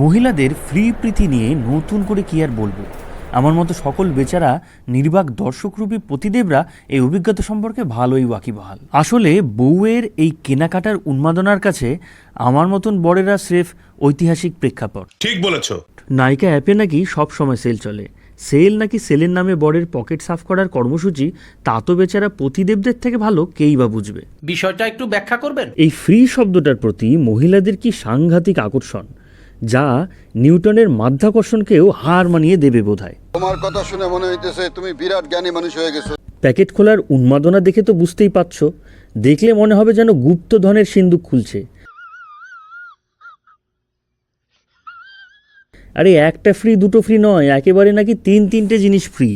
মহিলাদের ফ্রি প্রীতি নিয়ে নতুন করে কি আর বলব? আমার মতো সকল বেচারা নির্বাক দর্শকরূপী পতিদেবরা এই অভিজ্ঞতা সম্পর্কে ভালোই ওয়াকিবহাল। আসলে বউয়ের এই কেনাকাটার উন্মাদনার কাছে আমার মতন বড়েরা স্রেফ ঐতিহাসিক প্রেক্ষাপট। ঠিক বলেছ। নায়িকা অ্যাপে নাকি সব সময় সেল চলে। সেল নাকি সেলের নামে বরের পকেট সাফ করার কর্মসূচি তা তো বেচারা পতিদেবদের থেকে ভালো কেই বা বুঝবে? বিষয়টা একটু ব্যাখ্যা করবেন? এই ফ্রি শব্দটার প্রতি মহিলাদের কি সাংঘাতিক আকর্ষণ? যা নিউটনের মাধ্যাকর্ষণকেও হার মানিয়ে দেবে বোধহয়। তোমার কথা শুনে মনে হইতেছে তুমি বিরাট জ্ঞানী মানুষ হয়ে গেছো। প্যাকেট খোলার উন্মাদনা দেখে তো বুঝতেই পারছ দেখলে মনে হবে যেন গুপ্তধনের সিন্দুক খুলছে। আরে একটা ফ্রি দুটো ফ্রি নয় একেবারে নাকি তিন তিনটে জিনিস ফ্রি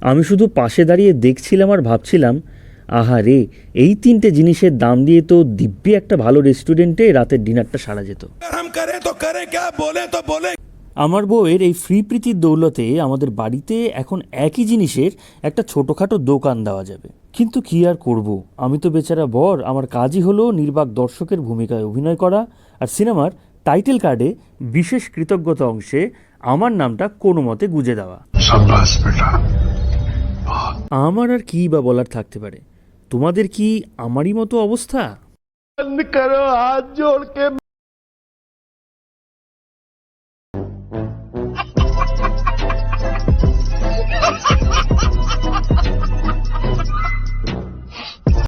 আমি শুধু পাশে দাঁড়িয়ে দেখছিলাম আর ভাবছিলাম আহারে এই তিনটে জিনিসের দাম দিয়ে তো দিব্যি একটা ভালো রেস্টুরেন্টে রাতের ডিনারটা সারা যেত। আমার বউয়ের এই ফ্রি প্রীতির দৌলতে আমাদের বাড়িতে এখন একই জিনিসের একটা ছোটোখাটো দোকান দেওয়া যাবে। কিন্তু কি আর করব? আমি তো বেচারা বর আমার কাজই হলো নির্বাক দর্শকের ভূমিকায় অভিনয় করা আর সিনেমার টাইটেল কার্ডে বিশেষ কৃতজ্ঞতা অংশে আমার নামটা কোনো মতে গুজে দেওয়া। আমার আর কি বা বলার থাকতে পারে? তোমাদের কি আমারই মতো অবস্থা?